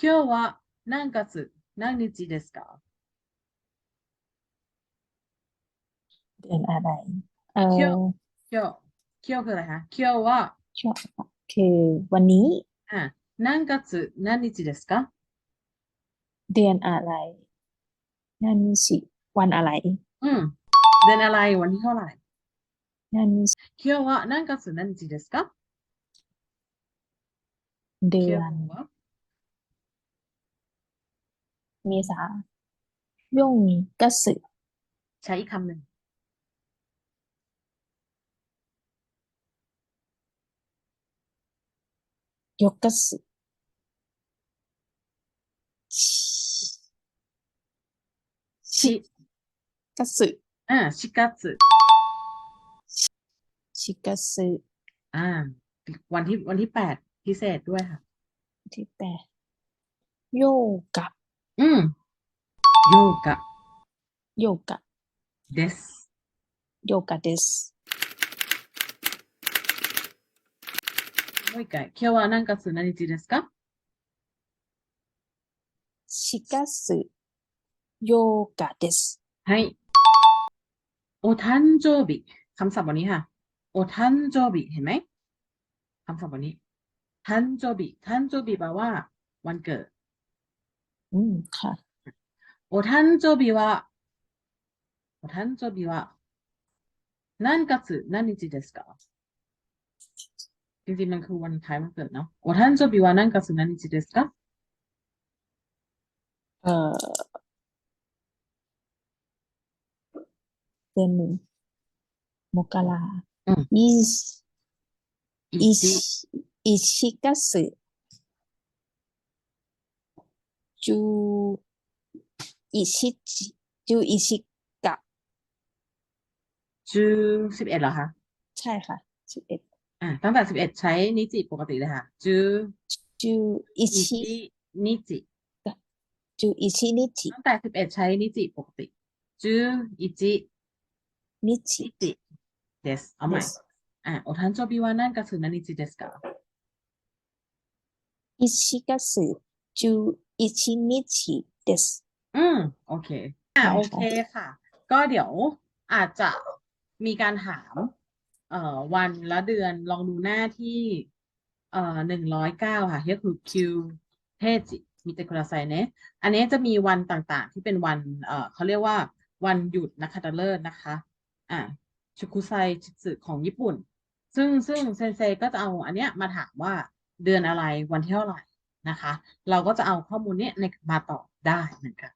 今日は何月何日ですか เดือนอะไร เอ เที่ยว อ 今日今日คืออะไรคะ今日は ช่วงคือวันนี้ อ่า何月何日ですか เดือนอะไรนั่นสิวันอะไร อืมเดือนอะไรวันที่เท่าไหร่ นั่น 今日は何月何日ですか เดื 今 อ 日 น は เมษาย่งกสึใช้อีกคำหนึ่งยกกสึชิชิกสึอ่าชิกัตสึชิกสึอ่า วันที่วันที่แปดพิเศษด้วยค่ะ ที่แปดโยกะ อืมโยกะ โยกะ เดส โยกะเดส もう一回。今日は何月何日ですかชิกสึโยกะเดส はい。โอทันโจบิคำศัพท์วันนี้ค่ะ โอทันโจบิเห็นไหมคำศัพท์วันนี้ทันโจบิทันโจบิแปลว่า วันเกิด อืมค่ะ โอทันโจบิはโอทันโจบิは何月何日ですかจริงๆมันคือวันคล้ายวันเกิดเนาะโอทันโจบิは何月何日ですか เอ่อเดือนหนึ่งมกรา อืม อิช อิ อิ จิ ชอิชิกัสึ จูอิชิจิจูอิชิกะ จูสิบเอ็ดเหรอคะ ใช่ค่ะสิบเอ็ดอ่าตั้งแต่สิบเอ็ดใช้นิจิปกติเลยค่ะ จูจูอิอิชิจินิจิ จูอิชินิจิตั้งแต่สิบเอ็ดใช้นิจิปกติ จูอิจินิจิ นิจิเดสเอาใหม่ですอ่าโอทันโจบิวานั่นก็คือนันนิจิเดสกาอิชิกัสึจู อิชินิจิเดสอืมโอเค อ่าใช่โอค่ะเคค่ะ ก็เดี๋ยวอาจจะมีการถาม เอ่อวันและเดือนลองดูหน้าที่ เอ่อหนึ่งร้อยเก้าค่ะก็คือคิวเทจิมิเตคุระไซเนะอันนี้จะมีวันต่างๆ ที่เป็นวัน เอ่อเขาเรียกว่าวันหยุดนักขัตฤกษ์นะคะ อ่าชุกุไซชิสึของญี่ปุ่น ซึ่งซึ่งเซนเซก็จะเอาอันเนี้ยมาถามว่าเดือนอะไรวันที่เท่าไหร่ นะคะ เราก็จะเอาข้อมูลนี้ในมาตอบได้เหมือนกัน